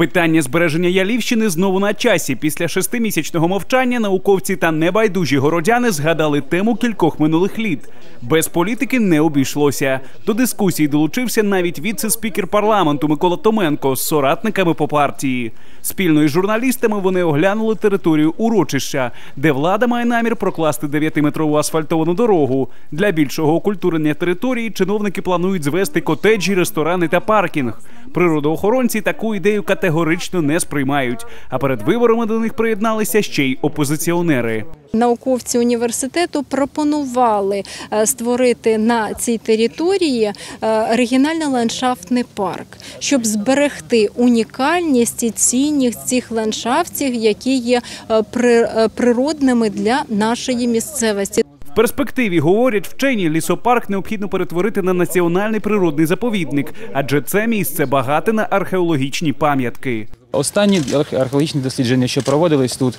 Питання збереження Ялівщини знову на часі. Після шестимісячного мовчання науковці та небайдужі городяни згадали тему кількох минулих літ. Без політики не обійшлося. До дискусії долучився навіть віце-спікер парламенту Микола Томенко з соратниками по партії. Спільно із журналістами вони оглянули територію урочища, де влада має намір прокласти 9-метрову асфальтовану дорогу. Для більшого окультурення території чиновники планують звести котеджі, ресторани та паркінг. Природоохоронці таку ідею категорично не сприймають. А перед виборами до них приєдналися ще й опозиціонери. Науковці університету пропонували е, створити на цій території е, регіональний ландшафтний парк, щоб зберегти унікальність і цінність цих ландшафтів, які є е, природними для нашої місцевості. В перспективі говорять вчені, лісопарк необхідно перетворити на національний природний заповідник, адже це місце багате на археологічні пам'ятки. Останні архе- археологічні дослідження, що проводились тут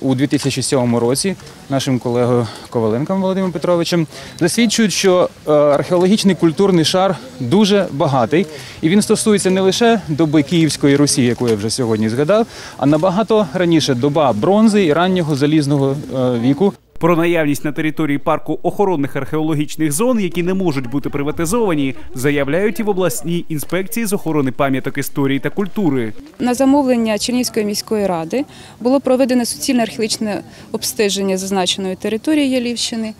у 2007 році, нашим колегою Коваленком Володимиром Петровичем, засвідчують, що е, археологічний культурний шар дуже багатий, і він стосується не лише доби Київської Русі, яку я вже сьогодні згадав, а набагато раніше доба бронзи і раннього залізного е, віку. Про наявність на території парку охоронних археологічних зон, які не можуть бути приватизовані, заявляють і в обласній інспекції з охорони пам'яток історії та культури. На замовлення Чернівської міської ради було проведено суцільне археологічне обстеження зазначеної території Ялівщини.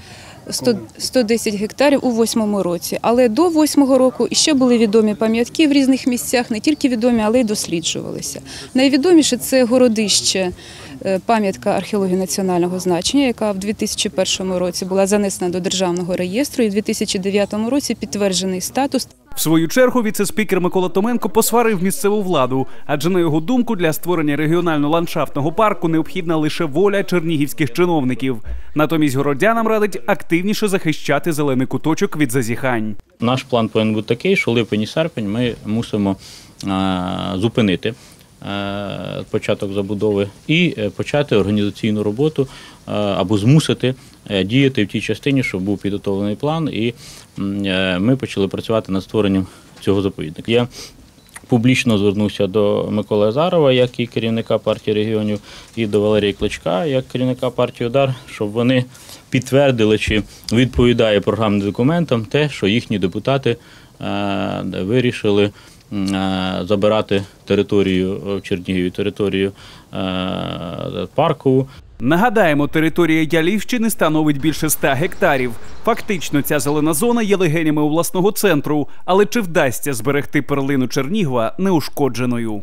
100 110 гектарів у восьмому році. Але до восьмого року ще були відомі пам'ятки в різних місцях, не тільки відомі, але й досліджувалися. Найвідоміше це городище, е, пам'ятка археології національного значення, яка в 2001 році була занесена до державного реєстру, і в 2009 році підтверджений статус. В свою чергу віце-спікер Микола Томенко посварив місцеву владу, адже на його думку для створення регіонально-ландшафтного парку необхідна лише воля чернігівських чиновників. Натомість городянам радить активніше захищати зелений куточок від зазіхань. Наш план повинен бути такий, що липень і серпень ми мусимо е, зупинити початок забудови і е, почати організаційну роботу е, або змусити е, діяти в тій частині, щоб був підготовлений план, і е, ми почали працювати над створенням цього заповідника. Я публічно звернувся до Миколи Азарова, як і керівника партії регіонів, і до Валерія Кличка, як керівника партії Удар, щоб вони підтвердили, чи відповідає програмним документам те, що їхні депутати е, вирішили е, забирати територію в Чернігові, територію е, паркову. Нагадаємо, територія Ялівщини становить більше ста гектарів. Фактично, ця зелена зона є легенями обласного центру, але чи вдасться зберегти перлину Чернігова неушкодженою?